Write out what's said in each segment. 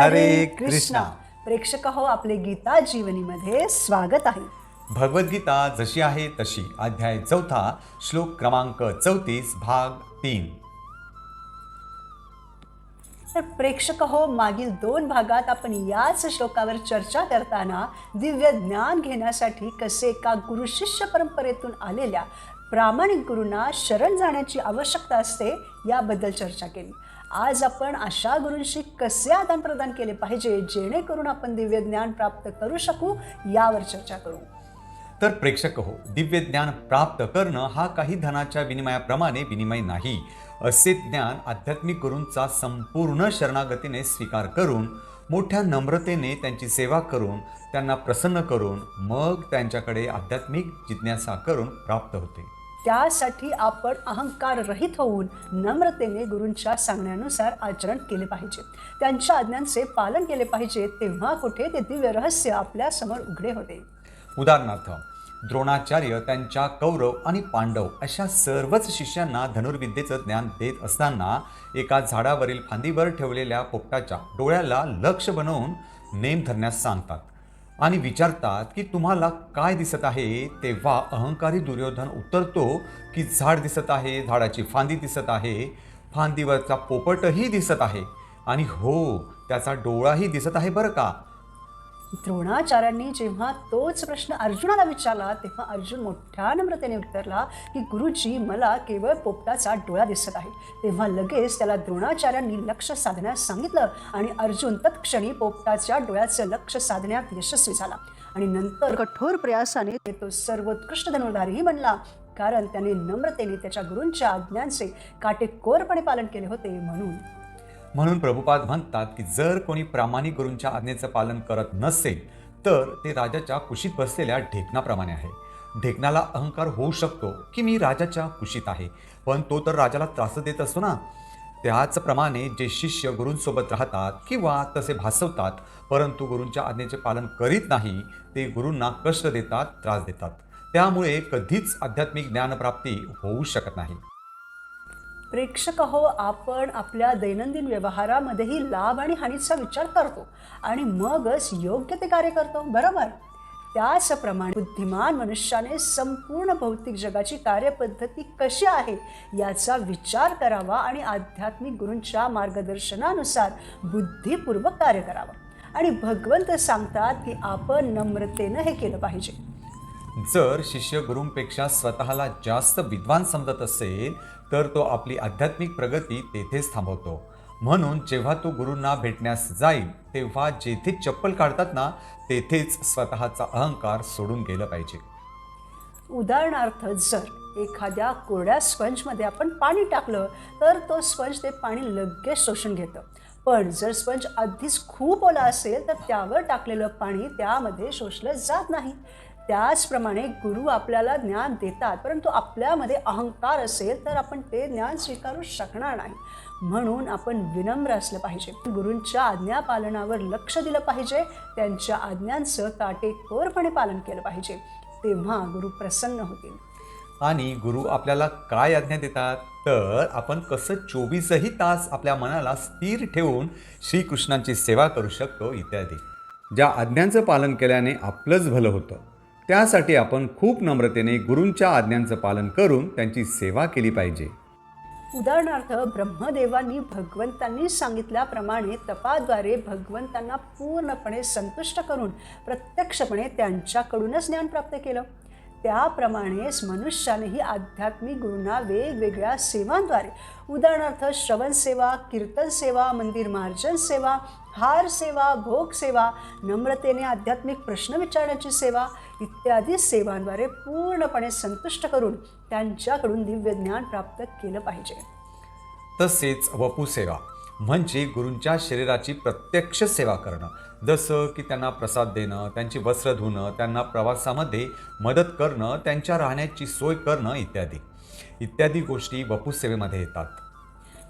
हरे कृष्णा. प्रेक्षक हो आपले गीता जीवनीमध्ये स्वागत आहे. भगवद्गीता जशी आहे तशी. अध्याय चौथा श्लोक क्रमांक चौतीस भाग तीन. तर प्रेक्षक हो मागील दोन भागात आपण याच श्लोकावर चर्चा करताना दिव्य ज्ञान घेण्यासाठी कसे एका गुरु शिष्य परंपरेतून आलेल्या प्रामाणिक गुरूंना शरण जाण्याची आवश्यकता असते याबद्दल चर्चा केली. आज आपण अशा गुरूंशी कसे आदान प्रदान केले पाहिजे जेणेकरून आपण दिव्य ज्ञान प्राप्त करू शकू यावर चर्चा करू. तर प्रेक्षक हो दिव्य ज्ञान प्राप्त करणं हा काही धनाच्या विनिमयाप्रमाणे विनिमय नाही. असे ज्ञान आध्यात्मिक गुरूंचा संपूर्ण शरणागतीने स्वीकार करून मोठ्या नम्रतेने त्यांची सेवा करून त्यांना प्रसन्न करून मग त्यांच्याकडे आध्यात्मिक जिज्ञासा करून प्राप्त होते. त्यासाठी आपण अहंकार रहित होऊन नम्रतेने गुरूंच्या सांगण्यानुसार आचरण केले पाहिजे. त्यांच्या आज्ञांचे पालन केले पाहिजे तेव्हा कुठे ते दिव्य रहस्य आपल्यासमोर उघडे होते. उदाहरणार्थ द्रोणाचार्य त्यांच्या कौरव आणि पांडव अशा सर्वच शिष्यांना धनुर्विद्येचं ज्ञान देत असताना एका झाडावरील फांदीवर ठेवलेल्या पोपटाच्या डोळ्याला लक्ष बनवून नेम धरण्यास सांगतात. आणि विचारतात की तुम्हाला काय दिसत आहे? तेव्हा अहंकारी दुर्योधन उत्तरतो की झाड दिसत आहे झाडाची फांदी दिसत आहे. फांदीवरचा पोपटही दिसत आहे. आणि हो त्याचा डोळाही दिसत आहे बरं का? द्रोणाचार्यांनी जेव्हा तोच प्रश्न अर्जुनाला विचारला तेव्हा अर्जुन मोठ्या नम्रतेने उत्तरला की गुरुजी मला केवळ पोपटाचा डोळा दिसत आहे. तेव्हा लगेच त्याला द्रोणाचार्यांनी लक्ष साधण्यास सांगितलं आणि अर्जुन तत्क्षणी पोपटाच्या डोळ्याचं लक्ष साधण्यात यशस्वी झाला. आणि नंतर कठोर प्रयासाने तो सर्वोत्कृष्ट धनुर्धारीही बनला. कारण त्याने नम्रतेने त्याच्या गुरूंच्या आज्ञांचे काटेकोरपणे पालन केले होते म्हणून म्हणून प्रभुपाद म्हणतात की जर कोणी प्रामाणिक गुरूंच्या आज्ञेचं पालन करत नसेल तर ते राजाच्या कुशीत बसलेल्या ढेकणाप्रमाणे आहे. ढेकणाला अहंकार होऊ शकतो की मी राजाच्या कुशीत आहे पण तो तर राजाला त्रास देत असतो ना? त्याचप्रमाणे जे शिष्य गुरूंसोबत राहतात किंवा तसे भासवतात परंतु गुरूंच्या आज्ञेचे पालन करीत नाही ते गुरूंना कष्ट देतात त्रास देतात. त्यामुळे कधीच आध्यात्मिक ज्ञानप्राप्ती होऊ शकत नाही. प्रेक्षक हो आपण आपल्या दैनंदिन व्यवहारामध्येही लाभ आणि हानीचा विचार करतो आणि मगच योग्य ते कार्य करतो बरोबर? त्याचप्रमाणे बुद्धिमान मनुष्याने संपूर्ण भौतिक जगाची कार्यपद्धती कशी आहे याचा विचार करावा आणि आध्यात्मिक गुरूंच्या मार्गदर्शनानुसार बुद्धिपूर्वक कार्य करावं. आणि भगवंत सांगतात की आपण नम्रतेनं हे केलं पाहिजे. जर शिष्य गुरुंपेक्षा स्वतःला जास्त विद्वान समजत असेल तर तो आपली आध्यात्मिक प्रगती तेथेच थांबवतो. म्हणून जेव्हा तो गुरूंना भेटण्यास जाईल तेव्हा जेथे चप्पल काढतात ना तेथेच स्वतःचा अहंकार सोडून गेलं पाहिजे. उदाहरणार्थ जर एखाद्या कोरड्या स्पंजमध्ये आपण पाणी टाकलं तर तो स्पंज ते पाणी लगेच शोषून घेतं. पण जर स्पंज आधीच खूप ओला असेल तर त्यावर टाकलेलं पाणी त्यामध्ये शोषलं जात नाही. त्याचप्रमाणे गुरु आपल्याला ज्ञान देतात परंतु आपल्यामध्ये अहंकार असेल तर आपण ते ज्ञान स्वीकारू शकणार नाही. म्हणून आपण विनम्र असलं पाहिजे. गुरूंच्या आज्ञा पालनावर लक्ष दिलं पाहिजे. त्यांच्या आज्ञांचं काटेकोरपणे पालन केलं पाहिजे. तेव्हा गुरु प्रसन्न होतील. आणि गुरु आपल्याला काय आज्ञा देतात? तर आपण कसं चोवीसही तास आपल्या मनाला स्थिर ठेवून श्रीकृष्णांची सेवा करू शकतो इत्यादी. ज्या आज्ञांचं पालन केल्याने आपलंच भलं होतं. त्यासाठी आपण खूप नम्रतेने गुरूंच्या आज्ञांचं पालन करून त्यांची सेवा केली पाहिजे. उदाहरणार्थ ब्रह्मदेवांनी भगवंतांनी सांगितल्याप्रमाणे तपाद्वारे भगवंतांना पूर्णपणे संतुष्ट करून प्रत्यक्षपणे त्यांच्याकडूनच ज्ञान प्राप्त केलं. त्याप्रमाणेच मनुष्यानेही आध्यात्मिक गुरूंना वेगवेगळ्या सेवांद्वारे उदाहरणार्थ श्रवण सेवा कीर्तन सेवा मंदिर मार्जन सेवा हार सेवा भोग सेवा नम्रतेने आध्यात्मिक प्रश्न विचारण्याची सेवा इत्यादी सेवांद्वारे पूर्णपणे संतुष्ट करून त्यांच्याकडून दिव्य ज्ञान प्राप्त केलं पाहिजे. तसेच वपू सेवा म्हणजे गुरूंच्या शरीराची प्रत्यक्ष सेवा करणं. जसं की त्यांना प्रसाद देणं त्यांची वस्त्र धुणं त्यांना प्रवासामध्ये मदत करणं त्यांच्या राहण्याची सोय करणं इत्यादी. इत्यादी गोष्टी वपू सेवेमध्ये येतात.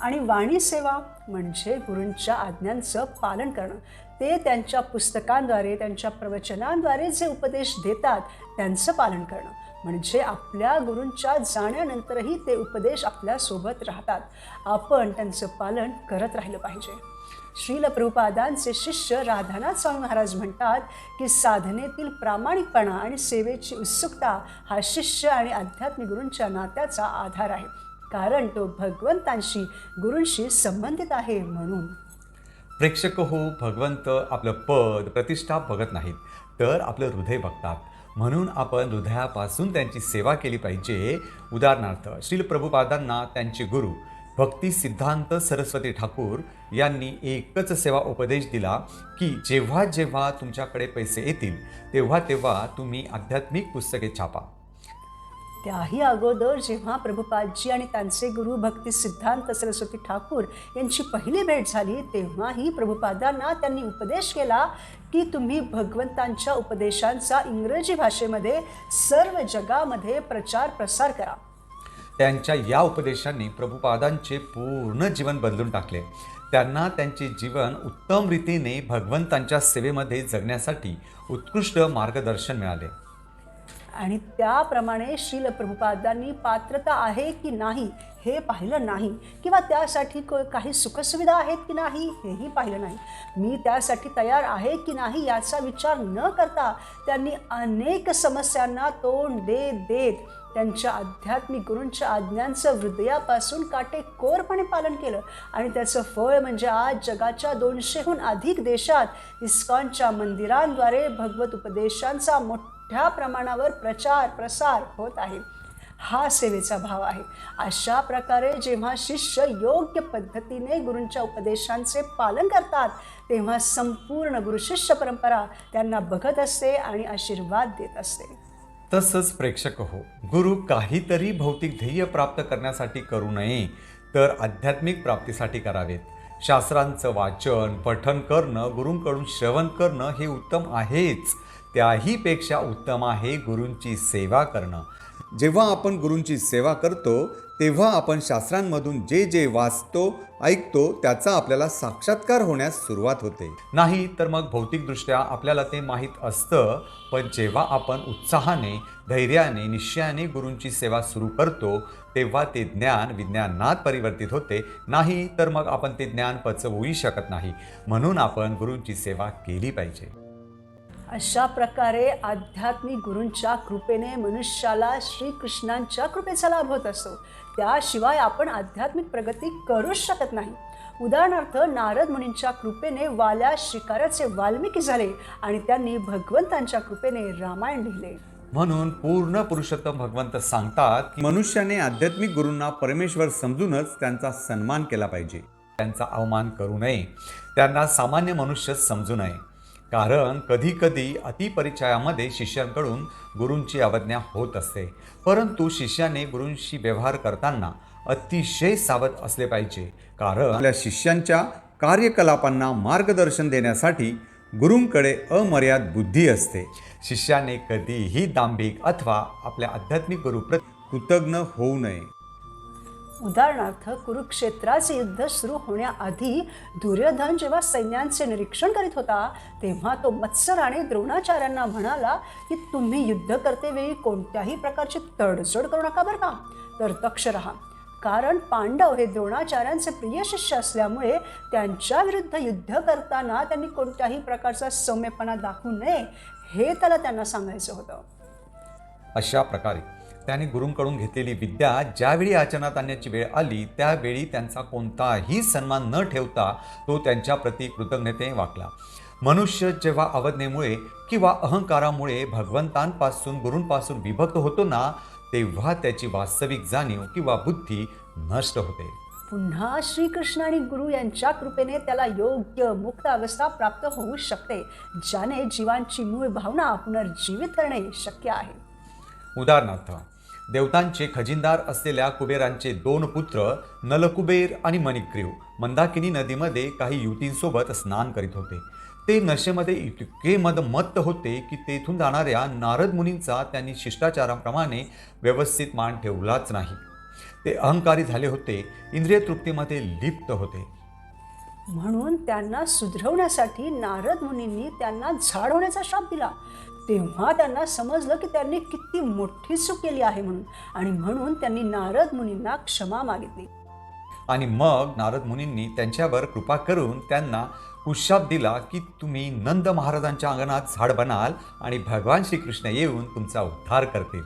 आणि वाणी सेवा म्हणजे गुरूंच्या आज्ञांचं पालन करणं. ते त्यांच्या पुस्तकांद्वारे त्यांच्या प्रवचनांद्वारे जे उपदेश देतात त्यांचं पालन करणं. म्हणजे आपल्या गुरूंच्या जाण्यानंतरही ते उपदेश आपल्यासोबत राहतात. आपण त्यांचं पालन करत राहिलं पाहिजे. श्रील प्रभुपादांचे शिष्य राधानाथ स्वामी महाराज म्हणतात की साधनेतील प्रामाणिकपणा आणि सेवेची उत्सुकता हा शिष्य आणि आध्यात्मिक गुरूंच्या नात्याचा आधार आहे. कारण तो भगवंतांशी गुरूंशी संबंधित आहे म्हणून. प्रेक्षक हो भगवंत आपलं पद प्रतिष्ठा बघत नाहीत तर आपलं हृदय बघतात. म्हणून आपण हृदयापासून त्यांची सेवा केली पाहिजे. उदाहरणार्थ श्रील प्रभुपादांना त्यांचे गुरु भक्ती सिद्धांत सरस्वती ठाकूर यांनी एकच सेवा उपदेश दिला की जेव्हा जेव्हा तुमच्याकडे पैसे येतील तेव्हा तेव्हा तुम्ही आध्यात्मिक पुस्तके छापा. त्याही अगोदर जेव्हा प्रभुपादजी आणि त्यांचे गुरु भक्ती सिद्धांत सरस्वती ठाकूर यांची पहिली भेट झाली तेव्हाही प्रभुपादांना त्यांनी उपदेश केला की तुम्ही भगवंतांच्या उपदेशांचा इंग्रजी भाषेमध्ये सर्व जगामध्ये प्रचार प्रसार करा. त्यांच्या या उपदेशांनी प्रभुपादांचे पूर्ण जीवन बदलून टाकले. त्यांना त्यांचे जीवन उत्तम रीतीने भगवंतांच्या सेवेमध्ये जगण्यासाठी उत्कृष्ट मार्गदर्शन मिळाले. आणि त्याप्रमाणे श्रील प्रभुपादांनी पात्रता आहे की नाही हे पाहिलं नाही? किंवा त्यासाठी को काही सुखसुविधा आहेत की नाही हेही पाहिलं नाही? मी त्यासाठी तयार आहे की नाही याचा विचार न करता त्यांनी अनेक समस्यांना तोंड देत देत त्यांच्या आध्यात्मिक गुरूंच्या आज्ञांचं हृदयापासून काटेकोरपणे पालन केलं. आणि त्याचं फळ म्हणजे आज जगाच्या दोनशेहून अधिक देशात इस्कॉनच्या मंदिरांद्वारे भगवत उपदेशांचा मोठ्या प्रमाणावर प्रचार प्रसार होत आहे. हा सेवेचा भाव आहे. अशा प्रकारे जेव्हा शिष्य योग्य पद्धतीने गुरूंच्या उपदेशांचे पालन करतात तेव्हा संपूर्ण गुरुशिष्य परंपरा त्यांना बघत असते आणि आशीर्वाद देत असते. तसंच प्रेक्षक हो गुरु काहीतरी भौतिक ध्येय प्राप्त करण्यासाठी करू नये तर आध्यात्मिक प्राप्तीसाठी करावेत. शास्त्रांचं वाचन पठन करणं गुरूंकडून श्रवण करणं हे उत्तम आहेच. त्याहीपेक्षा उत्तम आहे गुरूंची सेवा करणं. जेव्हा आपण गुरूंची सेवा करतो तेव्हा आपण शास्त्रांमधून जे जे वाचतो ऐकतो त्याचा आपल्याला साक्षात्कार होण्यास सुरुवात होते. नाही तर मग भौतिकदृष्ट्या आपल्याला ते माहीत असतं पण जेव्हा आपण उत्साहाने धैर्याने निश्चयाने गुरूंची सेवा सुरू करतो तेव्हा ते ज्ञान विज्ञानात परिवर्तित होते. नाही तर मग आपण ते ज्ञान पचवूही शकत नाही. म्हणून आपण गुरूंची सेवा केली पाहिजे. अशा प्रकारे आध्यात्मिक गुरूंच्या कृपेने मनुष्याला श्रीकृष्णांच्या कृपेचा लाभ होत असतो. त्याशिवाय आपण आध्यात्मिक प्रगती करूच शकत नाही. उदाहरणार्थ नारद मुनींच्या कृपेने वाल्या शिकाराचे वाल्मिकी झाले आणि त्यांनी भगवंतांच्या कृपेने रामायण लिहिले. म्हणून पूर्ण पुरुषोत्तम भगवंत सांगतात की मनुष्याने आध्यात्मिक गुरूंना परमेश्वर समजूनच त्यांचा सन्मान केला पाहिजे. त्यांचा अवमान करू नये. त्यांना सामान्य मनुष्य समजू नये. कारण कधीकधी अतिपरिचयामध्ये शिष्यांकडून गुरूंची अवज्ञा होत असते. परंतु शिष्याने गुरूंशी व्यवहार करताना अतिशय सावध असले पाहिजे. कारण आपल्या शिष्यांच्या कार्यकलापांना मार्गदर्शन देण्यासाठी गुरूंकडे अमर्याद बुद्धी असते. शिष्याने कधीही दांभिक अथवा आपल्या आध्यात्मिक गुरुप्रत कृतज्ञ होऊ नये. उदाहरणार्थ कुरुक्षेत्राचे युद्ध सुरू होण्याआधी दुर्योधन जेव्हा सैन्यांचे निरीक्षण करीत होता तेव्हा तो मत्सराने द्रोणाचार्यांना म्हणाला की तुम्ही युद्ध करतेवेळी कोणत्याही प्रकारची तडजोड करू नका बरं का? तर दक्ष राहा. कारण पांडव हे द्रोणाचार्यांचे प्रिय शिष्य असल्यामुळे त्यांच्या विरुद्ध युद्ध करताना त्यांनी कोणत्याही प्रकारचा सौम्यपणा दाखवू नये हे त्याला त्यांना सांगायचं होतं. अशा प्रकारे त्याने गुरूंकडून घेतलेली विद्या ज्यावेळी आचरणात आणण्याची वेळ आली त्यावेळी त्यांचा कोणताही सन्मान न ठेवता तो त्यांच्याप्रती कृतज्ञतेने वागला मनुष्य जेव्हा अवज्ञेमुळे किंवा अहंकारामुळे भगवंतांपासून गुरूंपासून विभक्त होतो ना तेव्हा त्याची वास्तविक जाणीव किंवा बुद्धी नष्ट होते. पुन्हा श्रीकृष्ण आणि गुरु यांच्या कृपेने त्याला योग्य मुक्त अवस्था प्राप्त होऊ शकते ज्याने जीवांची मूळ भावना पुनर्जीवित करणे शक्य आहे. उदाहरणार्थ देवतांचे खजिनदार असलेल्या कुबेरांचे दोन पुत्र नलकुबेर आणि मणिग्रीव मंदाकिनी नदीमध्ये काही युवतींसोबत स्नान करीत होते. ते नशेमध्ये इतके मदमत्त होते की तेथून जाणाऱ्या नारद मुनींचा त्यांनी शिष्टाचाराप्रमाणे व्यवस्थित मान ठेवलाच नाही. ते अहंकारी झाले होते इंद्रिय तृप्तीमध्ये लिप्त होते. म्हणून त्यांना सुधरवण्यासाठी नारद मुनींनी त्यांना झाड होण्याचा शाप दिला. तेव्हा त्यांना समजलं की त्यांनी किती मोठी चूक केली आहे म्हणून. आणि म्हणून त्यांनी नारद मुनींना क्षमा मागितली. आणि मग नारद मुनींनी त्यांच्यावर कृपा करून त्यांना उशाप दिला की तुम्ही नंद महाराजांच्या अंगणात झाड बनाल आणि भगवान श्रीकृष्ण येऊन तुमचा उद्धार करतील.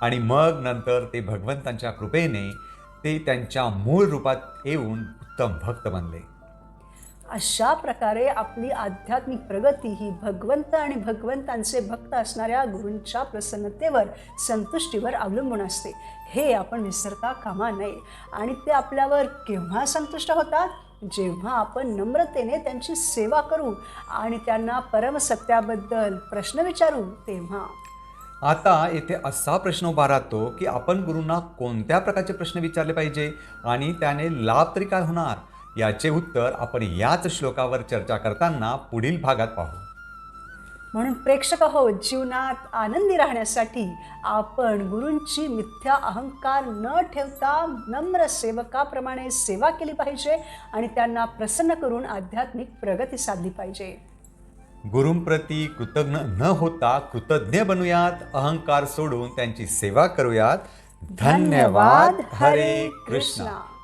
आणि मग नंतर ते भगवंतांच्या कृपेने ते त्यांच्या मूळ रूपात येऊन उत्तम भक्त बनले. अशा प्रकारे आपली आध्यात्मिक प्रगती ही भगवंत आणि भगवंतांचे भक्त असणाऱ्या गुरूंच्या प्रसन्नतेवर संतुष्टीवर अवलंबून असते. हे आपण विसरता कामा नये आणि ते आपल्यावर केव्हा संतुष्ट होतात? जेव्हा आपण नम्रतेने त्यांची सेवा करू आणि त्यांना परमसत्याबद्दल प्रश्न विचारू तेव्हा. आता येथे असा प्रश्न उभा राहतो की आपण गुरूंना कोणत्या प्रकारचे प्रश्न विचारले पाहिजे? आणि त्याने लाभ तरी काय होणार? याचे उत्तर आपण याच श्लोकावर चर्चा करताना पुढील भागात पाहू. म्हणून प्रेक्षक हो जीवनात आनंदी राहण्यासाठी आपण गुरूंची मिथ्या अहंकार न ठेवता नम्र सेवकाप्रमाणे सेवा केली पाहिजे आणि त्यांना प्रसन्न करून आध्यात्मिक प्रगती साधली पाहिजे. गुरूंप्रती कृतज्ञ न होता कृतज्ञ बनूयात अहंकार सोडून त्यांची सेवा करूयात. धन्यवाद. हरे कृष्णा.